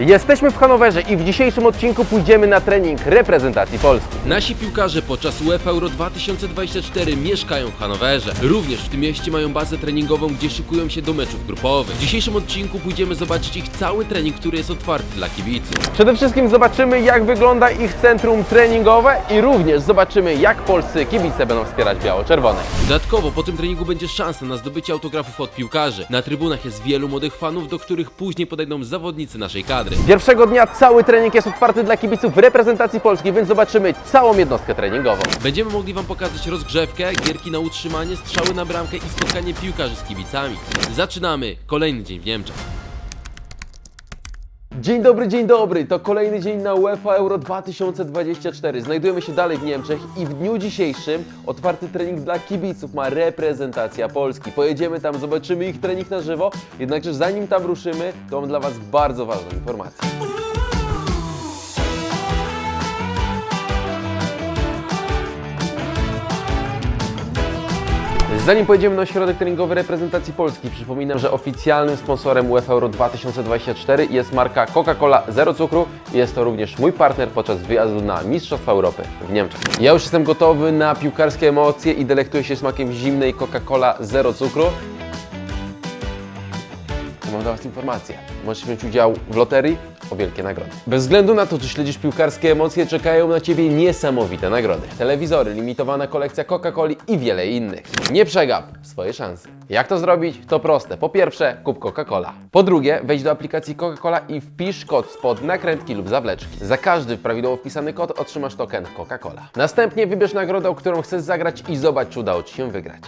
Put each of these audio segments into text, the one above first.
Jesteśmy w Hanowerze i w dzisiejszym odcinku pójdziemy na trening reprezentacji Polski. Nasi piłkarze podczas UEFA Euro 2024 mieszkają w Hanowerze. Również w tym mieście mają bazę treningową, gdzie szykują się do meczów grupowych. W dzisiejszym odcinku pójdziemy zobaczyć ich cały trening, który jest otwarty dla kibiców. Przede wszystkim zobaczymy jak wygląda ich centrum treningowe i również zobaczymy jak polscy kibice będą wspierać biało-czerwone. Dodatkowo po tym treningu będzie szansa na zdobycie autografów od piłkarzy. Na trybunach jest wielu młodych fanów, do których później podejdą zawodnicy naszej kadry. Pierwszego dnia cały trening jest otwarty dla kibiców reprezentacji Polski, więc zobaczymy całą jednostkę treningową. Będziemy mogli Wam pokazać rozgrzewkę, gierki na utrzymanie, strzały na bramkę i spotkanie piłkarzy z kibicami. Zaczynamy kolejny dzień w Niemczech. Dzień dobry, dzień dobry. To kolejny dzień na UEFA Euro 2024. Znajdujemy się dalej w Niemczech i w dniu dzisiejszym otwarty trening dla kibiców ma reprezentacja Polski. Pojedziemy tam, zobaczymy ich trening na żywo. Jednakże zanim tam ruszymy, to mam dla Was bardzo ważną informację. Zanim pojedziemy na ośrodek treningowy reprezentacji Polski, przypominam, że oficjalnym sponsorem UEFA Euro 2024 jest marka Coca-Cola Zero Cukru i jest to również mój partner podczas wyjazdu na Mistrzostwa Europy w Niemczech. Ja już jestem gotowy na piłkarskie emocje i delektuję się smakiem zimnej Coca-Cola Zero Cukru. Mam dla Was informację. Możesz wziąć udział w loterii o wielkie nagrody. Bez względu na to, czy śledzisz piłkarskie emocje, czekają na Ciebie niesamowite nagrody. Telewizory, limitowana kolekcja Coca-Coli i wiele innych. Nie przegap swoje szanse. Jak to zrobić? To proste. Po pierwsze, kup Coca-Cola. Po drugie, wejdź do aplikacji Coca-Cola i wpisz kod spod nakrętki lub zawleczki. Za każdy prawidłowo wpisany kod otrzymasz token Coca-Cola. Następnie wybierz nagrodę, o którą chcesz zagrać i zobacz, czy udało Ci się wygrać.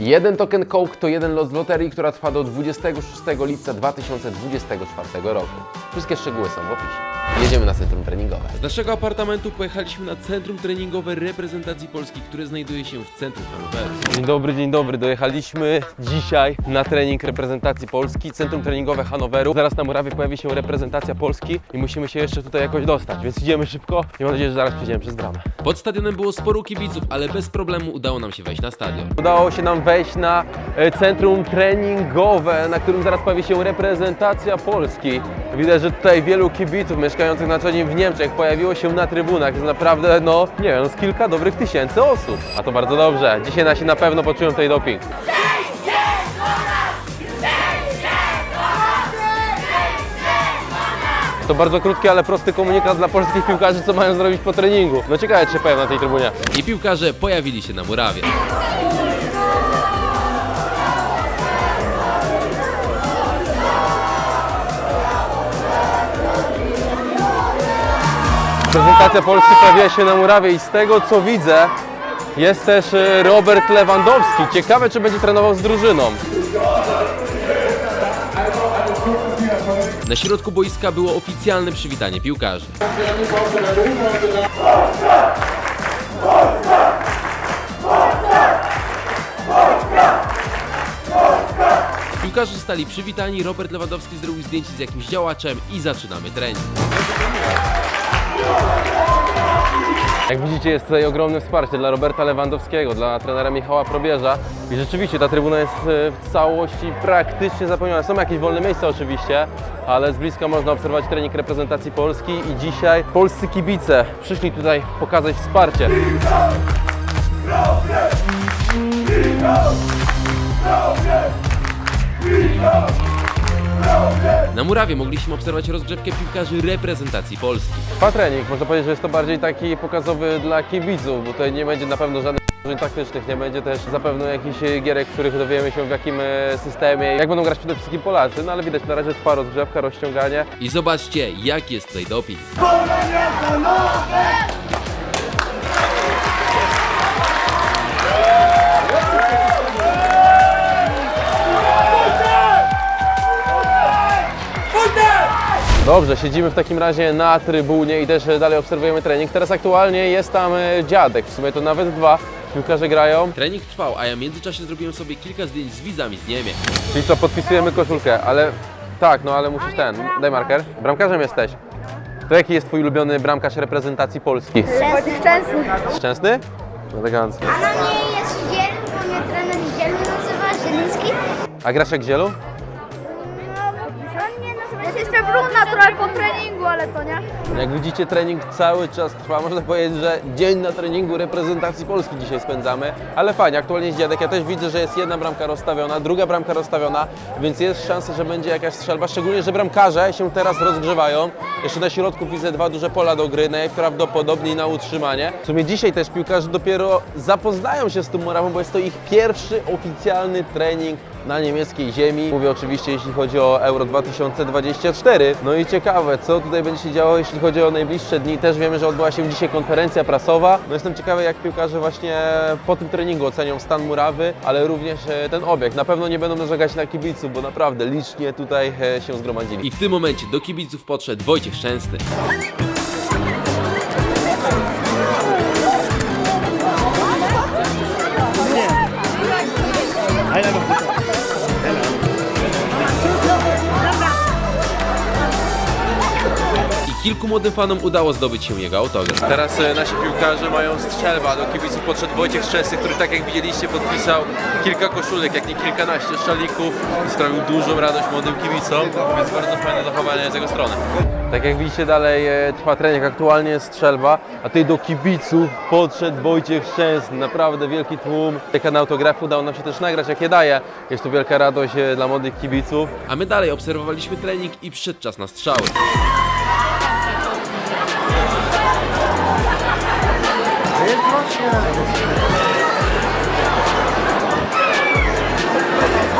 Jeden token Coke to jeden los w loterii, która trwa do 26 lipca 2024 roku. Wszystkie szczegóły są w opisie. Jedziemy na centrum treningowe. Z naszego apartamentu pojechaliśmy na centrum treningowe reprezentacji Polski, które znajduje się w centrum Hanoweru. Dzień dobry, dzień dobry. Dojechaliśmy dzisiaj na trening reprezentacji Polski, centrum treningowe Hanoweru. Zaraz na murawie pojawi się reprezentacja Polski i musimy się jeszcze tutaj jakoś dostać, więc idziemy szybko i mam nadzieję, że zaraz przejdziemy przez bramę. Pod stadionem było sporo kibiców, ale bez problemu udało nam się wejść na stadion. Udało się nam wejść na e, centrum treningowe, na którym zaraz pojawi się reprezentacja Polski. Widać, że tutaj wielu kibiców mieszkających na co dzień w Niemczech pojawiło się na trybunach. Jest naprawdę, no nie wiem, z kilka dobrych tysięcy osób. A to bardzo dobrze. Dzisiaj nasi na pewno poczują tej doping. To bardzo krótki, ale prosty komunikat dla polskich piłkarzy, co mają zrobić po treningu. No ciekawe, czy się pojawią na tej trybunie. I piłkarze pojawili się na murawie. Prezentacja Polski pojawia się na murawie i z tego co widzę jest też e, Robert Lewandowski. Ciekawe czy będzie trenował z drużyną. Na środku boiska było oficjalne przywitanie piłkarzy. Piłkarze zostali przywitani, Robert Lewandowski zrobił zdjęcie z jakimś działaczem i zaczynamy trening. Jak widzicie jest tutaj ogromne wsparcie dla Roberta Lewandowskiego, dla trenera Michała Probierza i rzeczywiście ta trybuna jest e, w całości praktycznie zapełniona. Są jakieś wolne miejsca oczywiście, ale z bliska można obserwować trening reprezentacji Polski i dzisiaj polscy kibice przyszli tutaj pokazać wsparcie. Na murawie mogliśmy obserwować rozgrzewkę piłkarzy reprezentacji Polski. Trwa trening, można powiedzieć, że jest to bardziej taki pokazowy dla kibiców, bo tutaj nie będzie na pewno żadnych taktycznych, nie będzie też zapewne jakichś gierek, w których dowiemy się w jakim e, systemie, jak będą grać przede wszystkim Polacy, no ale widać na razie trwa rozgrzewka, rozciąganie. I zobaczcie, jak jest tutaj doping. Dobrze, siedzimy w takim razie na trybunie i też dalej obserwujemy trening. Teraz aktualnie jest tam e, dziadek, w sumie to nawet dwa. Piłkarze grają, Trening trwał, a ja w międzyczasie zrobiłem sobie kilka zdjęć z widzami z Niemiec. czyli co, podpisujemy koszulkę, ale tak, no ale musisz ten, daj marker. Bramkarzem jesteś. To jaki jest twój ulubiony bramkarz reprezentacji Polski? Szczęsny. Szczęsny? Elegancko. A na mnie jest Giel, bo mnie trener Giel nazywa, Zieliński. A grasz jak zielu? No, on mnie nazywa... Jest jeszcze Bruna, która trochę po treningu, ale to nie. Jak widzicie, trening cały czas trwa. Można powiedzieć, że dzień na treningu reprezentacji Polski dzisiaj spędzamy. Ale fajnie, aktualnie jest dziadek. Ja też widzę, że jest jedna bramka rozstawiona, druga bramka rozstawiona, więc jest szansa, że będzie jakaś strzelba. Szczególnie, że bramkarze się teraz rozgrzewają. Jeszcze na środku widzę dwa duże pola do gry, najprawdopodobniej na utrzymanie. W sumie dzisiaj też piłkarze dopiero zapoznają się z tą murawą, bo jest to ich pierwszy oficjalny trening na niemieckiej ziemi. Mówię oczywiście, jeśli chodzi o Euro 2024. No i ciekawe, co tutaj będzie się działo, jeśli chodzi o najbliższe dni. Też wiemy, że odbyła się dzisiaj konferencja prasowa. No jestem ciekawy, jak piłkarze właśnie po tym treningu ocenią stan murawy, ale również e, ten obiekt. Na pewno nie będą narzekać na kibiców, bo naprawdę licznie tutaj e, się zgromadzili. I w tym momencie do kibiców podszedł Wojciech Szczęsny. Kilku młodym fanom udało zdobyć się jego autograf. Teraz e, nasi piłkarze mają strzelba. Do kibiców podszedł Wojciech Szczęsny, który tak jak widzieliście podpisał kilka koszulek, jak nie kilkanaście szalików i sprawił dużą radość młodym kibicom, więc bardzo fajne zachowanie z jego strony. Tak jak widzicie dalej e, trwa trening, aktualnie jest strzelba, a tutaj do kibiców podszedł Wojciech Szczęsny, naprawdę wielki tłum. Taka na autografy udało nam się też nagrać, jak je daje. Jest to wielka radość e, dla młodych kibiców. A my dalej obserwowaliśmy trening i przyszedł czas na strzały. 제일 프로시아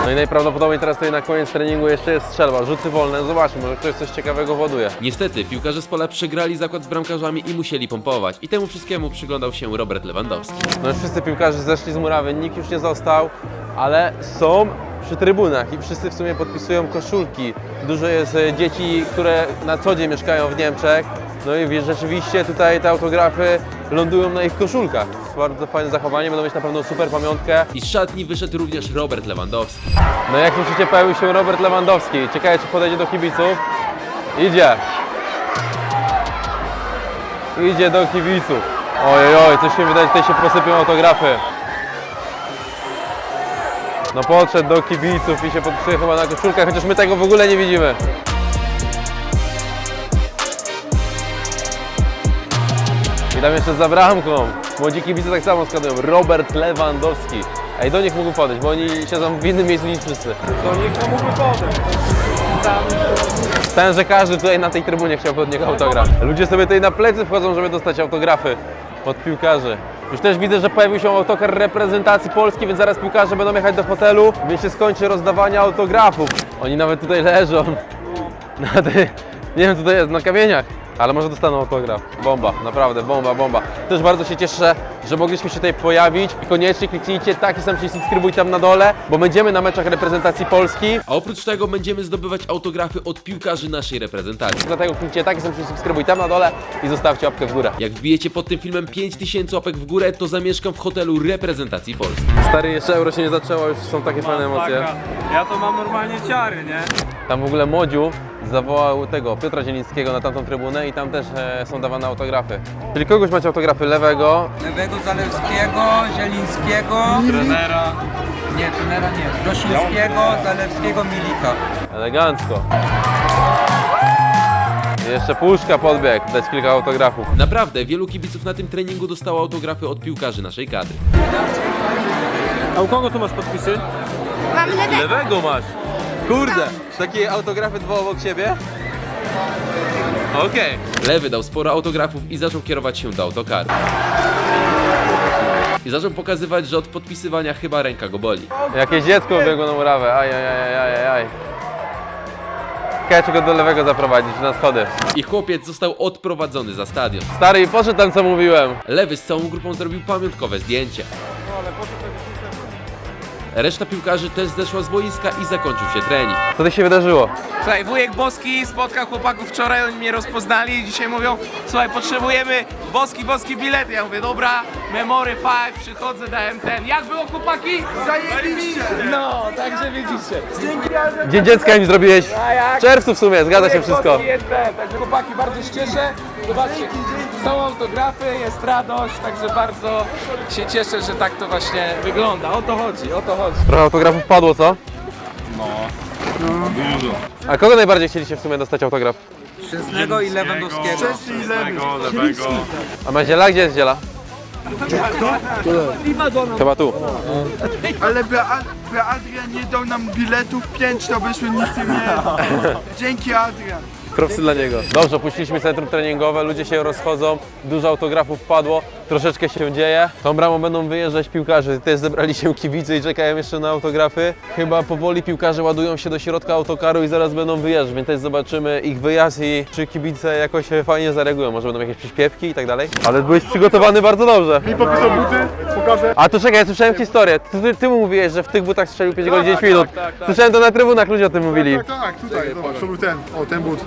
No i najprawdopodobniej teraz tutaj na koniec treningu jeszcze jest strzelba, rzuty wolne, zobaczmy, może ktoś coś ciekawego właduje. Niestety, piłkarze z pola przegrali zakład z bramkarzami i musieli pompować. I temu wszystkiemu przyglądał się Robert Lewandowski. No już wszyscy piłkarze zeszli z murawy, nikt już nie został, ale są przy trybunach i wszyscy w sumie podpisują koszulki. Dużo jest e, dzieci, które na co dzień mieszkają w Niemczech. No i rzeczywiście tutaj te autografy lądują na ich koszulkach. Bardzo fajne zachowanie, będą mieć na pewno super pamiątkę. I z szatni wyszedł również Robert Lewandowski. No jak myślicie, pojawił się Robert Lewandowski. Ciekawe, czy podejdzie do kibiców. Idzie. Idzie do kibiców. Ojej, oj, coś mi wydaje, tutaj się posypią autografy. No podszedł do kibiców i się podpisuje chyba na koszulkach, chociaż my tego w ogóle nie widzimy. I tam jeszcze za bramką. Młodzi kibice tak samo skanują. Robert Lewandowski. Ej, do nich mógł podejść, bo oni siedzą w innym miejscu niż wszyscy. To niech to mógłby podejść. Ten, że każdy tutaj na tej trybunie chciał od niego autograf. Ludzie sobie tutaj na plecy wchodzą, żeby dostać autografy od piłkarzy. Już też widzę, że pojawił się autokar reprezentacji Polski, więc zaraz piłkarze będą jechać do hotelu, więc się skończy rozdawanie autografów. Oni nawet tutaj leżą. Na tej, nie wiem co to jest, na kamieniach. Ale może dostaną autograf. Bomba, naprawdę, bomba, bomba. Też bardzo się cieszę, że mogliśmy się tutaj pojawić. I koniecznie kliknijcie taki sam przycisk subskrybuj tam na dole, bo będziemy na meczach reprezentacji Polski. A oprócz tego będziemy zdobywać autografy od piłkarzy naszej reprezentacji. Dlatego kliknijcie taki sam przycisk subskrybuj tam na dole i zostawcie łapkę w górę. Jak wbijecie pod tym filmem 5000 łapek w górę, to zamieszkam w hotelu reprezentacji Polski. Stary, jeszcze euro się nie zaczęło, już są takie fajne emocje. Taka, ja to mam normalnie ciary, nie? Tam w ogóle Modziu zawołał tego Piotra Zielińskiego na tamtą trybunę i tam też e, są dawane autografy. Czyli kogoś macie autografy lewego, Lewego Zalewskiego, Zielińskiego, Trenera. nie, trenera nie, Grosińskiego, Zalewskiego, Milika. elegancko. Jeszcze Puszka podbiegł, dać kilka autografów. Naprawdę, wielu kibiców na tym treningu dostało autografy od piłkarzy naszej kadry. A u kogo tu masz podpisy? Mam lewego. Lewego masz! Kurde! Takie autografy dwa obok siebie? Okej. Lewy dał sporo autografów i zaczął kierować się do autokaru. I zaczął pokazywać, że od podpisywania chyba ręka go boli. Jakieś dziecko biegło na murawę, aj, aj, aj, aj, aj, aj. Ciekawe, czy go do lewego zaprowadzić na schody. I chłopiec został odprowadzony za stadion. Stary, i poszedł tam, co mówiłem. Lewy z całą grupą zrobił pamiątkowe zdjęcie. Reszta piłkarzy też zeszła z boiska i zakończył się trening. Co tu się wydarzyło? Słuchaj, wujek Boski spotkał chłopaków wczoraj, oni mnie rozpoznali i dzisiaj mówią, słuchaj, potrzebujemy Boski, Boski bilety. Ja mówię, dobra, Memory 5, przychodzę, dałem ten. Jak było chłopaki? Zajebiście! No, także widzicie. Dzień dziecka im zrobiłeś w czerwcu w sumie, zgadza się wszystko. Jest ten, także chłopaki bardzo się cieszę. Zobaczcie, są autografy, jest radość, także bardzo się cieszę, że tak to właśnie wygląda. O to chodzi, o to chodzi. Trochę autografów padło, co? No. A kogo najbardziej chcieliście w sumie dostać autograf? Szczęsnego i Lewandowskiego. Lewego, lewego. A Maziela? Gdzie jest Ziela? Chyba tu. Ale by, by Adrian nie dał nam biletów 5, to byśmy nic nie mieli. Dzięki Adrian. Propsy dla niego. Dobrze, opuściliśmy centrum treningowe, ludzie się rozchodzą, dużo autografów padło, troszeczkę się dzieje. Tą bramą będą wyjeżdżać piłkarze, też zebrali się kibice i czekają jeszcze na autografy. Chyba powoli piłkarze ładują się do środka autokaru i zaraz będą wyjeżdżać, więc też zobaczymy ich wyjazd i czy kibice jakoś fajnie zareagują, może będą jakieś przyśpiewki i tak dalej. Ale byłeś przygotowany bardzo dobrze. Mi popisał buty, pokażę. A to czekaj, ja słyszałem historię. Ty, ty, ty mówiłeś, że w tych butach strzelił 5 godzin 10 minut. Słyszałem to na trybunach, ludzie o tym mówili. Tak, tak, tutaj, zobacz, to był ten, o ten but.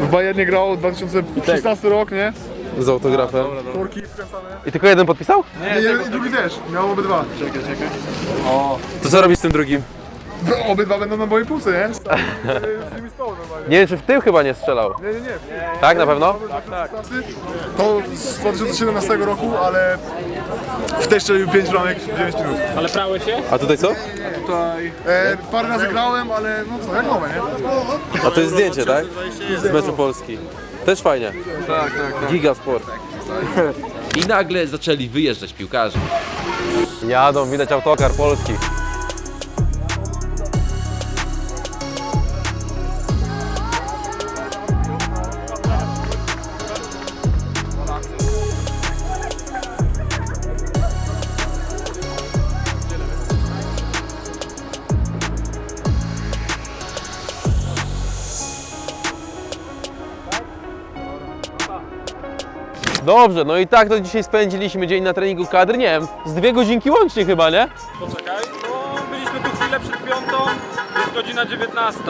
W Bayernie grał 2016 rok, nie? Z autografem. Torki wkręcane. I tylko jeden podpisał? Nie, i drugi też, miał obydwa. Czekaj, czekaj. To co robisz z tym drugim? Obydwa będą na mojej półce, nie? Z nimi spał normalnie. Nie wiem, czy w tym chyba nie strzelał. Nie, nie, nie. Tak, na pewno? To z 2017 roku, ale w też strzelił 5 bramek w 9 minut. Ale prały się? A tutaj co? Tutaj e, parę razy grałem, ale no co, jak nowe, nie? A to jest zdjęcie, tak? Z meczu Polski. Też fajnie. Tak, tak, tak. Gigasport. I nagle zaczęli wyjeżdżać piłkarze. Jadą, widać autokar polski. Dobrze, no i tak to dzisiaj spędziliśmy dzień na treningu kadr. Nie wiem, z dwie godzinki łącznie chyba, nie? Poczekaj, no byliśmy tu chwilę przed piątą, jest godzina 19.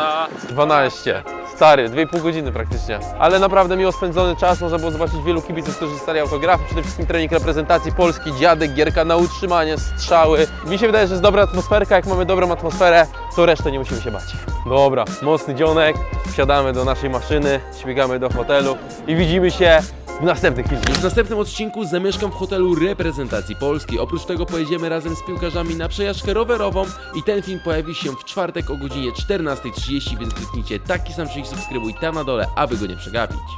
12. Stary, 2,5 godziny praktycznie. Ale naprawdę miło spędzony czas, można było zobaczyć wielu kibiców, którzy dostali autografy, przede wszystkim trening reprezentacji Polski, dziadek, gierka na utrzymanie, strzały. Mi się wydaje, że jest dobra atmosferka, jak mamy dobrą atmosferę, to resztę nie musimy się bać. Dobra, mocny dzionek, wsiadamy do naszej maszyny, śmigamy do hotelu i widzimy się w następnych filmach. W następnym odcinku zamieszkam w hotelu reprezentacji Polski. Oprócz tego pojedziemy razem z piłkarzami na przejażdżkę rowerową i ten film pojawi się w czwartek o godzinie 14.30, więc kliknijcie taki sam przycisk subskrybuj tam na dole, aby go nie przegapić.